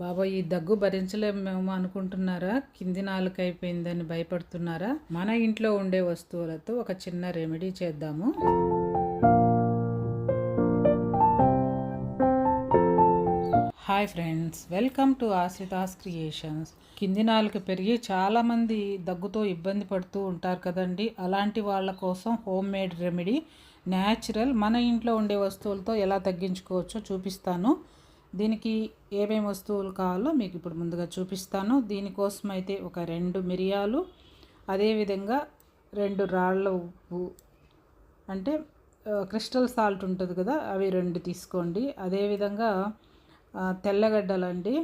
బాబా ఈ దగ్గు భరించలేమేమో అనుకుంటున్నారా? కింది నాలుక అయిపోయిందని భయపడుతున్నారా? మన ఇంట్లో ఉండే వస్తువులతో ఒక చిన్న రెమెడీ చేద్దాము. Hi friends welcome to Ashrita's creations కింది నాలుక పెరిగి చాలామంది దగ్గుతో ఇబ్బంది పడుతూ ఉంటారు కదండి. అలాంటి వాళ్ళ కోసం హోమ్ మేడ్ రెమెడీ న్యాచురల్ మన ఇంట్లో ఉండే వస్తువులతో ఎలా తగ్గించుకోవచ్చో చూపిస్తాను. దీనికి ఏమేమి వస్తువులు కావాలో మీకు ఇప్పుడు ముందుగా చూపిస్తాను. దీనికోసం అయితే ఒక రెండు మిరియాలు అదేవిధంగా రెండు రాళ్ళ ఉప్పు అంటే క్రిస్టల్ సాల్ట్ ఉంటుంది కదా అవి రెండు తీసుకోండి. అదేవిధంగా తెల్లగడ్డలండి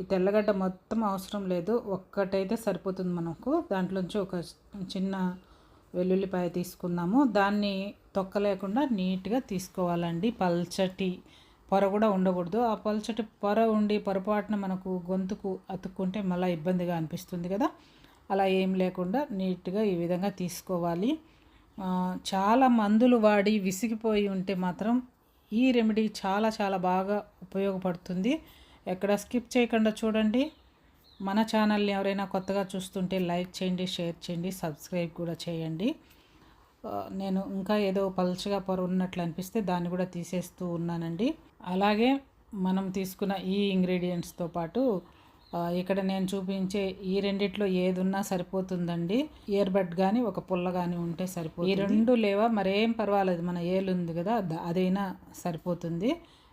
ఈ తెల్లగడ్డ మొత్తం అవసరం లేదు. ఒక్కటైతే సరిపోతుంది మనకు. దాంట్లోంచి ఒక చిన్న వెల్లుల్లిపాయ తీసుకున్నాము దాన్ని తొక్క లేకుండా నీట్గా తీసుకోవాలండి. పల్చటి పొర కూడా ఉండకూడదు. ఆ పల్చటి పొర ఉండి పొరపాటున మనకు గొంతుకు అతుక్కుంటే మళ్ళీ ఇబ్బందిగా అనిపిస్తుంది కదా. అలా ఏం లేకుండా నీట్గా ఈ విధంగా తీసుకోవాలి. చాలా మందులు వాడి విసిగిపోయి ఉంటే మాత్రం ఈ రెమెడీ చాలా చాలా బాగా ఉపయోగపడుతుంది. ఎక్కడ స్కిప్ చేయకుండా చూడండి. మన ఛానల్ని ఎవరైనా కొత్తగా చూస్తుంటే లైక్ చేయండి షేర్ చేయండి సబ్స్క్రైబ్ కూడా చేయండి. నేను ఇంకా ఏదో పలుచగా పొర ఉన్నట్లు అనిపిస్తే దాన్ని కూడా తీసేస్తూ ఉన్నానండి. అలాగే మనం తీసుకున్న ఈ ఇంగ్రీడియంట్స్తో పాటు ఇక్కడ నేను చూపించే ఈ రెండిట్లో ఏది ఉన్నా సరిపోతుందండి. ఇయర్బడ్ కానీ ఒక పుల్ల కానీ ఉంటే సరిపోతుంది. ఈ రెండు లేవా? మరేం పర్వాలేదు. మన ఏలు ఉంది కదా అదైనా సరిపోతుంది.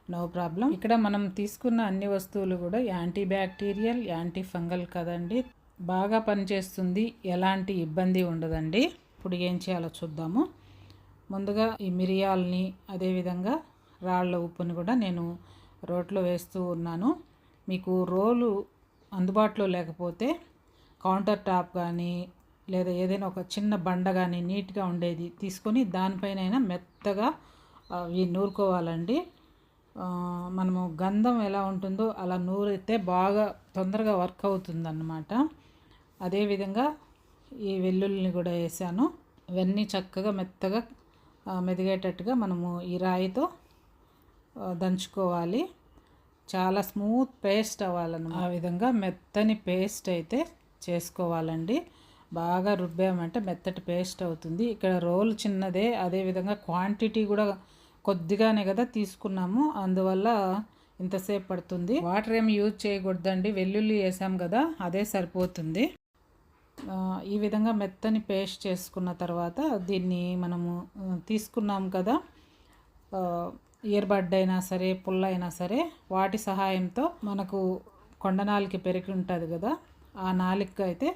నో ప్రాబ్లం ఇక్కడ మనం తీసుకున్న అన్ని వస్తువులు కూడా యాంటీ బ్యాక్టీరియల్ యాంటీ ఫంగల్ కదండి. బాగా పనిచేస్తుంది. ఎలాంటి ఇబ్బంది ఉండదండి. ఇప్పుడు ఏం చేయాలో చూద్దాము. ముందుగా ఈ మిరియాలని అదేవిధంగా రాళ్ళ ఉప్పుని కూడా నేను రోట్లో వేస్తూ ఉన్నాను. మీకు రోలు అందుబాటులో లేకపోతే కౌంటర్ టాప్ కానీ లేదా ఏదైనా ఒక చిన్న బండ కానీ నీట్గా ఉండేది తీసుకొని దానిపైన మెత్తగా అవి నూరుకోవాలండి. మనము గంధం ఎలా ఉంటుందో అలా నూరితే బాగా తొందరగా వర్క్ అవుతుందన్నమాట. అదేవిధంగా ఈ వెల్లుల్లిని కూడా వేసాను. ఇవన్నీ చక్కగా మెత్తగా మెదిగేటట్టుగా మనము ఈ రాయితో దంచుకోవాలి. చాలా స్మూత్ పేస్ట్ అవ్వాలన్నమాట. ఆ విధంగా మెత్తని పేస్ట్ అయితే చేసుకోవాలండి. బాగా రుబ్బామంటే మెత్తటి పేస్ట్ అవుతుంది. ఇక్కడ రోల్ చిన్నదే అదేవిధంగా క్వాంటిటీ కూడా కొద్దిగానే కదా తీసుకున్నాము. అందువల్ల ఇంతసేపు పడుతుంది. వాటర్ ఏమి యూజ్ చేయకూడదండి. వెల్లుల్లి వేసాం కదా అదే సరిపోతుంది. ఈ విధంగా మెత్తని పేస్ట్ చేసుకున్న తర్వాత దీన్ని మనము తీసుకున్నాం కదా. ఇయర్ బడ్ అయినా సరే పుల్ల అయినా సరే వాటి సహాయంతో మనకు కొండ నాలిక పెరిగి ఉంటుంది కదా. ఆ నాలిక అయితే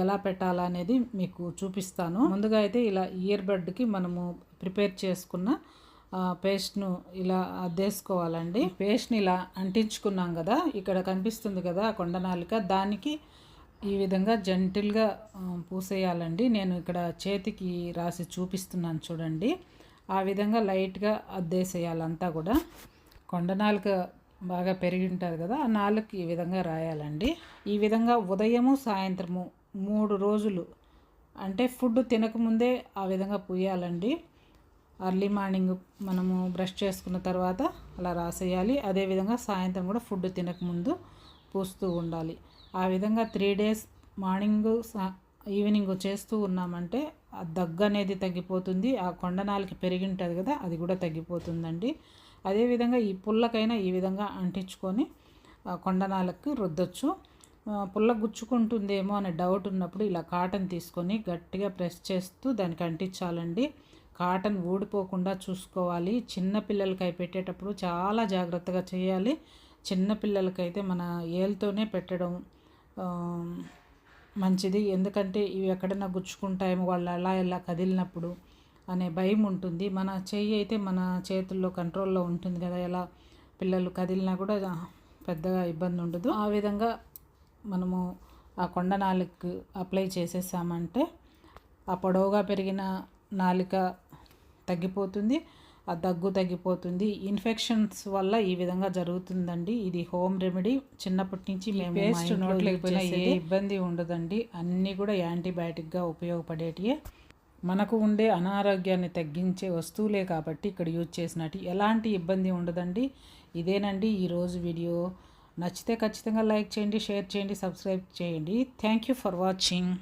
ఎలా పెట్టాలా అనేది మీకు చూపిస్తాను. ముందుగా అయితే ఇలా ఇయర్ బడ్కి మనము ప్రిపేర్ చేసుకున్న పేస్ట్ను ఇలా అద్దేసుకోవాలండి. పేస్ట్ని ఇలా అంటించుకున్నాం కదా. ఇక్కడ కనిపిస్తుంది కదా ఆ కొండ నాలిక. దానికి ఈ విధంగా జెంటిల్గా పూసేయాలండి. నేను ఇక్కడ చేతికి రాసి చూపిస్తున్నాను చూడండి. ఆ విధంగా లైట్గా అద్దేసేయాలంతా కూడా. కొండ నాలుక బాగా పెరిగి ఉంటుంది కదా ఆ నాలుగు ఈ విధంగా రాయాలండి. ఈ విధంగా ఉదయము సాయంత్రము మూడు రోజులు అంటే ఫుడ్ తినకముందే ఆ విధంగా పూయాలండి. అర్లీ మార్నింగ్ మనము బ్రష్ చేసుకున్న తర్వాత అలా రాసేయాలి. అదేవిధంగా సాయంత్రం కూడా ఫుడ్ తినకముందు పూస్తూ ఉండాలి. ఆ విధంగా త్రీ డేస్ మార్నింగ్ ఈవినింగ్ చేస్తూ ఉన్నామంటే ఆ దగ్గు అనేది తగ్గిపోతుంది ఆ కొండనాలకి పెరిగి ఉంటుంది కదా అది కూడా తగ్గిపోతుందండి. అదేవిధంగా ఈ పుల్లకైనా ఈ విధంగా అంటించుకొని కొండనాలకు రుద్దొచ్చు. పుల్ల గుచ్చుకుంటుందేమో అనే డౌట్ ఉన్నప్పుడు ఇలా కాటన్ తీసుకొని గట్టిగా ప్రెస్ చేస్తూ దానికి అంటించాలండి. కాటన్ ఊడిపోకుండా చూసుకోవాలి. చిన్న పిల్లలకి అవి పెట్టేటప్పుడు చాలా జాగ్రత్తగా చేయాలి. చిన్న పిల్లలకైతే మన ఏలుతోనే పెట్టడం మంచిది. ఎందుకంటే ఇవి ఎక్కడైనా గుచ్చుకుంటాయేమో వాళ్ళు అలా ఇలా కదిలినప్పుడు అనే భయం ఉంటుంది. మన చెయ్యి అయితే మన చేతుల్లో కంట్రోల్లో ఉంటుంది కదా. ఎలా పిల్లలు కదిలినా కూడా పెద్దగా ఇబ్బంది ఉండదు. ఆ విధంగా మనము ఆ కొండ నాలుగు అప్లై చేసేసామంటే ఆ పొడవుగా పెరిగిన నాలిక తగ్గిపోతుంది. దగ్గు తగ్గిపోతుంది. ఇన్ఫెక్షన్స్ వల్ల ఈ విధంగా జరుగుతుందండి. ఇది హోమ్ రెమెడీ. చిన్నప్పటి నుంచి మేము పేస్ట్ నోట్లేకపోయినా ఏ ఇబ్బంది ఉండదండి. అన్నీ కూడా యాంటీబయాటిక్గా ఉపయోగపడేటివే మనకు ఉండే అనారోగ్యాన్ని తగ్గించే వస్తువులే కాబట్టి ఇక్కడ యూజ్ చేసినట్టు ఎలాంటి ఇబ్బంది ఉండదండి. ఇదేనండి ఈరోజు వీడియో. నచ్చితే ఖచ్చితంగా లైక్ చేయండి షేర్ చేయండి సబ్స్క్రైబ్ చేయండి. Thank you for watching.